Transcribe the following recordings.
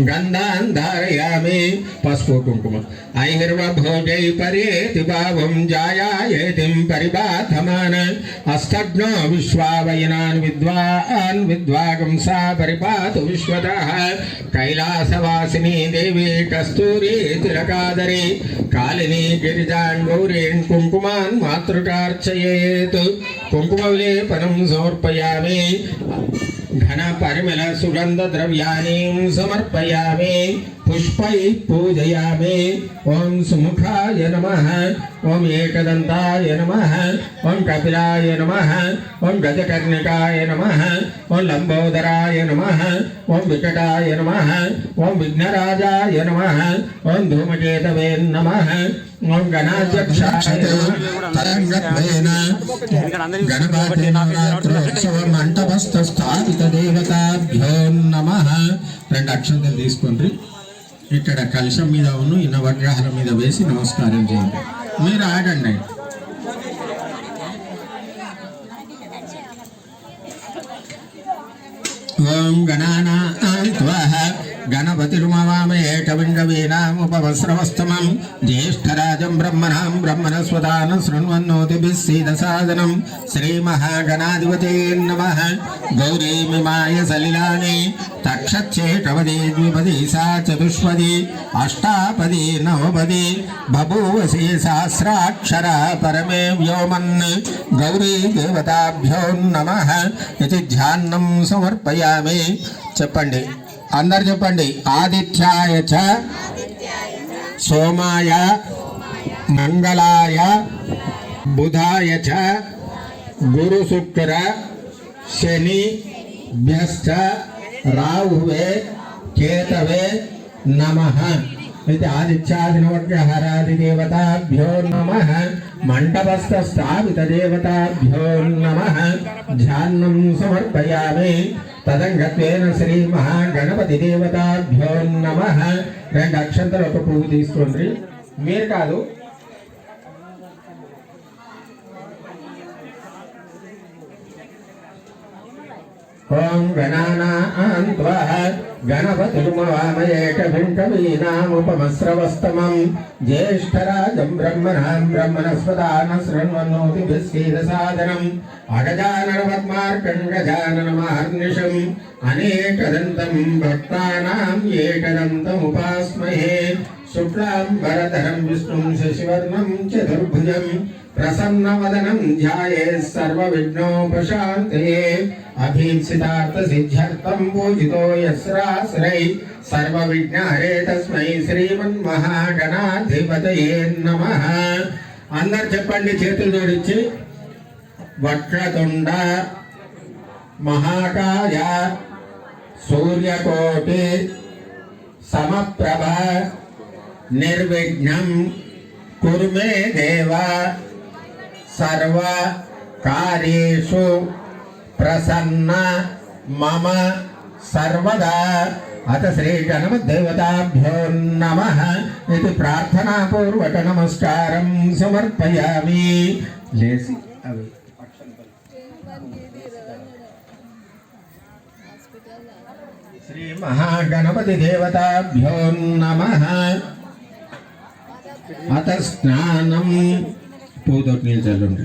గంధాంధారయామి. పసుపు కుంకుమ. ఐర్వభోజై పరేతి భావం జాయాయేతిం పరిబాధమాన. అస్తజ్ఞో విశ్వావయనాన్ విద్వాన్ విద్వాగంసా పరిపాతు విశ్వత. కైలాసవాసిని దేవి కస్తూరి తిలకాదరి. కాళిని గిరిజాన్ గౌరీన్ కుంకుమాన్ మాతృకార్చయేత్. కుంకుమ విలేపనం సమర్పయామి. ఘన పరిమళ సుగంధ ద్రవ్యాన్ని సమర్పయామి. పుష్పై పూజయామి ఓం సుముఖాయ నమ. ఓం ఏకదంతాయ నమ. ఓం కపిలాయ నమ. ఓం గజకర్ణికాయ నమ. ఓం లంబోదరాయ నమ. ఓం వికటాయ నమ. ఓం విఘ్నరాజాయ నమ. ఓం ధూమకేతవే నమ. ఓం గణాధ్యక్షాయ తరంగత్వేన గణపతి నవరాత్రోత్సవ మంటపస్థ స్థాపిత దేవతాభ్యో నమ. రెండు అక్షంతలు తీసుకోండి. ఇక్కడ కలశం మీద ఉన్న ఈ నవగ్రహాల మీద వేసి నమస్కారం చేయండి. మీరు ఆగండి. ఓం గణానా గణపతిరుమవామేకవింగవీనాముపవస్రవస్తమం జ్యేష్ఠరాజం బ్రహ్మణాం బ్రహ్మణస్వదాన శృణ్వన్నోతిభిः సీదసాదనం శ్రీమహాగణాధిపతే నమః గౌరీమిమాయ సలిలాని తక్షచ్చేటవది ద్విపది సా చతుష్పది అష్టాపది నవపది బభూవసి సహస్రాక్షర పరమే వ్యోమన్ గౌరీ దేవతాభ్యో నమ ఇది ధ్యానం సమర్పయామి చెప్పండి। అందరు చెప్పండి. ఆదిత్యాయ చ సోమాయ మంగళాయ బుధాయ చ గురు శుక్ర శని భ్యశ్చ రాహువే కేతవే నమ. ఇది ఆదిత్యాదినోగ్రహరాది దేవతాభ్యో నమ. మండపస్థ స్థాపిత దేవతాభ్యో నమ. ధ్యానం సమర్పయామి. తదంగత్వేన శ్రీ మహాగణపతి దేవతాభ్యో నమ. రెండు అక్షంతలు ఒక పువ్వు తీసుకోండి. మీరు కాదు ఓం గణానాన్త్వః గణపతిర్మవామయేకభింకవీనాముపమస్రవస్తమం జ్యేష్ఠరాజం బ్రహ్మణాం బ్రహ్మణస్వదాన శృణ్వన్నోతిభిస్సీదసాదనం అగజాననపద్మార్కం గజాననమహర్నిశం అనేకదంతం భక్తానాం ఏకదంతముపాస్మహే శుక్లాం వరదరం విష్ణుం శశివర్ణం చతుర్భుజం ప్రసన్నవదనం ధ్యాయే సర్వవిఘ్నోపశాంతయే అభీప్సితార్థ సిద్ధ్యర్థం పూజితో యస్రాశ్రై సర్వవిఘ్నహరే తస్మై శ్రీమన్మహాగణాధిపతయే నమ అందరు చెప్పండి చేతులు జోడించి. వక్రతుండ మహాకాయ సూర్యకోటి సమప్రభ నిర్విఘ్నం కుర్మే దేవ సర్వ కార్యేషు ప్రసన్న మమ సర్వదా. అత శ్రీ గణమదేవతాభ్యో నమ ఇది ప్రార్థనాపూర్వక నమస్కారం సమర్పయామి. లేసి అవి శ్రీ మహాగణపతి దేవతాభ్యో నమ. అత స్నానం పూతోటి నీళ్ళు చల్లండి.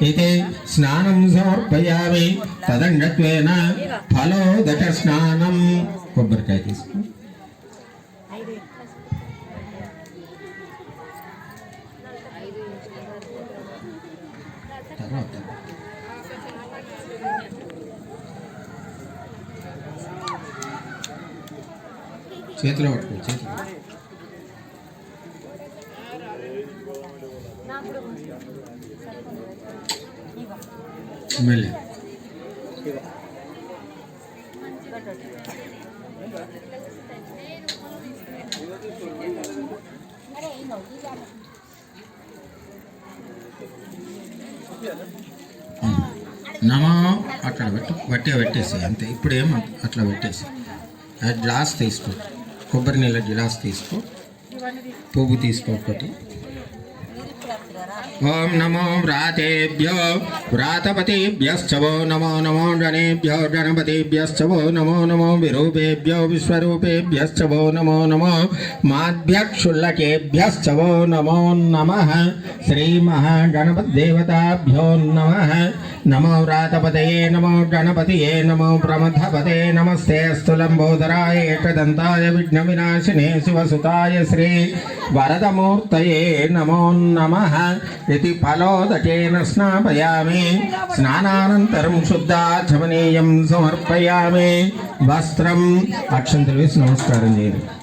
ఇది స్నానం సమర్పయామి తదండత్వేన ఫలో దట స్నానం కొబ్బరికాయ తీసుకో. తర్వాత. చేతిలో పట్టుకో చేతిలో. ఎమ్మెల్యే. నమా అట్లా పెట్టు వట్టిగా పెట్టేసి అంతే. ఇప్పుడు ఏం అట్లా పెట్టేసి ఆ గ్లాస్ తీసుకో. కొబ్బరి నీళ్ళ గ్లాస్ తీసుకో. పువ్వు తీసుకో ఒకటి. ఓం నమో వ్రాతేభ్యో వ్రాతపతిభ్యశ్చవో నమో నమో గణేభ్యో గణపతిభ్యశ్చవో నమో నమో విరూపేభ్యో విశ్వరూపేభ్యశ్చవో నమో నమో మాధ్యక్షుల్లకేభ్యశ్చవో నమో నమ శ్రీమహాగణపతిదేవతాభ్యో నమ నమో వ్రాతపతయే నమో గణపతియే నమో ప్రమథపతే నమస్తే స్థులంబోధరాయ ఏకదంతాయ విఘ్న వినాశినే శివసుతాయ శ్రీ వరదమూర్తయే నమో నమ ఇది ఫలోదకేన స్నాపయామి స్నానానంతరం శుద్ధాచమనీయం సమర్పయామి వస్త్రం అక్షంతలు వేసి నమస్కారం చేయండి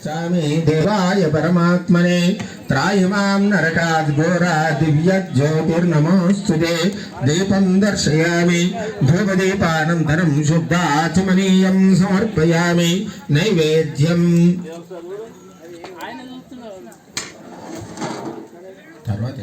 చాలు. స్వామి దేవాయ పరమాత్మనే త్రాయమాం నరకాద్ ఘోరా దివ్య జ్యోతిర్నమోస్తుతే దీపం దర్శయామి ధూపదీపానంతరం శుద్ధాచమనీయం సమర్పయామి నైవేద్యం తర్వాత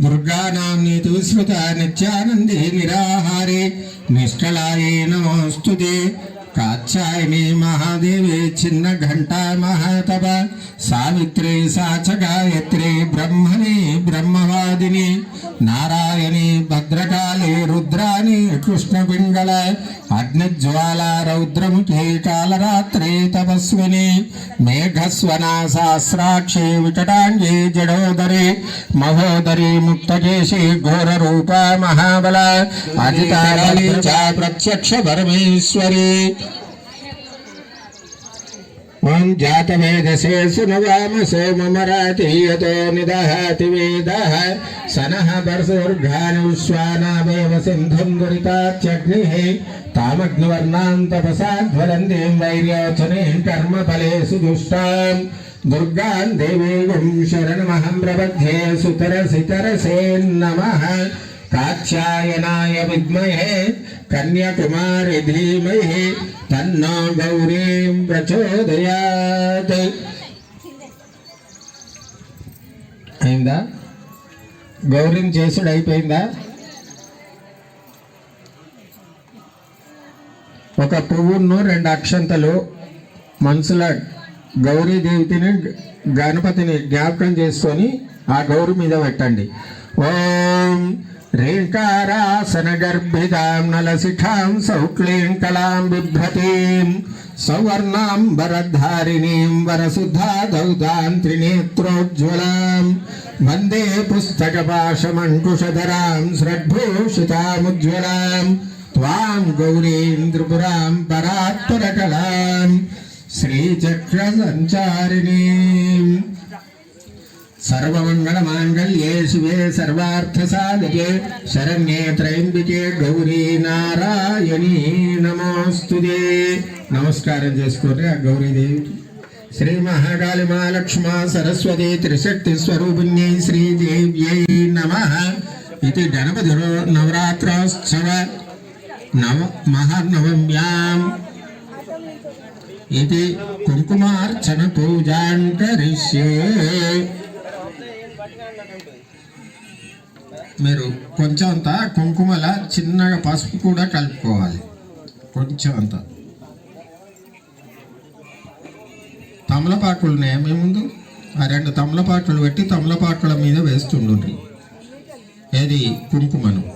దుర్గానాంని స్మృత నిత్యానందే నిరాహారే నిష్కళాయే నమోస్తుదే. కాత్యాయని మహాదేవి చిన్న ఘంట మహాతప సావిత్రి సాచ గాయత్రి బ్రహ్మణి బ్రహ్మవాదిని నారాయణి భద్రకాళి రుద్రాని కృష్ణపింగళ అగ్నిజ్వాల రౌద్రముఖి కాలరాత్రి తపస్విని మేఘస్వన సహస్రాక్షి వికటాంగి జడోదరి మహోదరి ముక్తకేశి ఘోర రూప మహాబల అజితాలి చ ప్రత్యక్ష పరమేశ్వరి माँ जातवेदशेषु न वामसो ममरातीयतो निदहति वेदः। स नः वर्षोर्घानुश्वानावेव सिन्धुं दुरिताच्यग्निः तामग्निवर्णां तपसा ज्वलन्तीं वैर्योचनीं कर्मफलेषु दुष्टाम् दुर्गां देवीगुं शरणमहं प्रबध्ये सुतरसितरसेन्नमः काक्षायनाय विद्महे, कन्याकुमारी धीमहि తన్నా గౌరీం ప్రచోదయాత్. అయిందా? గౌరీం చేసుడు అయిపోయిందా? ఒక పువ్వును రెండు అక్షంతలు మనసుల గౌరీ దేవితిని గణపతిని జ్ఞాపకం చేసుకొని ఆ గౌరి మీద పెట్టండి. ఓం రేకారాసన గర్భితాం నలశిఖాం సౌక్లీం కళాం బిభ్రతీం సౌవర్ణాంబరధారిణీం వరసుధా దౌదాం త్రినేత్రోజ్వలాం వందే పుస్తకపాశమంకుశధరాం శ్రద్భూషితాముజ్వలాం త్వాం గౌరీం త్రిపురాం పరాత్పరకలాం శ్రీచక్రసంచారిణీం సర్వమంగళమాంగళ్యే శరణ్యే త్రయంబికే గౌరీ నారాయణీ నమోస్తుదే నమస్కారం చేసుకోండి ఆ గౌరీదేవికి శ్రీ మహాకాళి మహాలక్ష్మ సరస్వతి త్రిశక్తి స్వరూపిణ్యై శ్రీదేవ్యై నమ ఇది గణపతి నవరాత్రోత్సవ నవ మహానవమ్యాం. ఇది కుంకుమార్చన పూజాం కరిష్యే మీరు కొంచెం అంత కుంకుమల చిన్నగా పసుపు కూడా కలుపుకోవాలి. కొంచెం అంత. తమలపాకులు ఉన్నాయా ముందు? ఆ రెండు తమలపాకులు పెట్టి తమలపాకుల మీద వేస్తుండ్రి ఏది? కుంకుమను.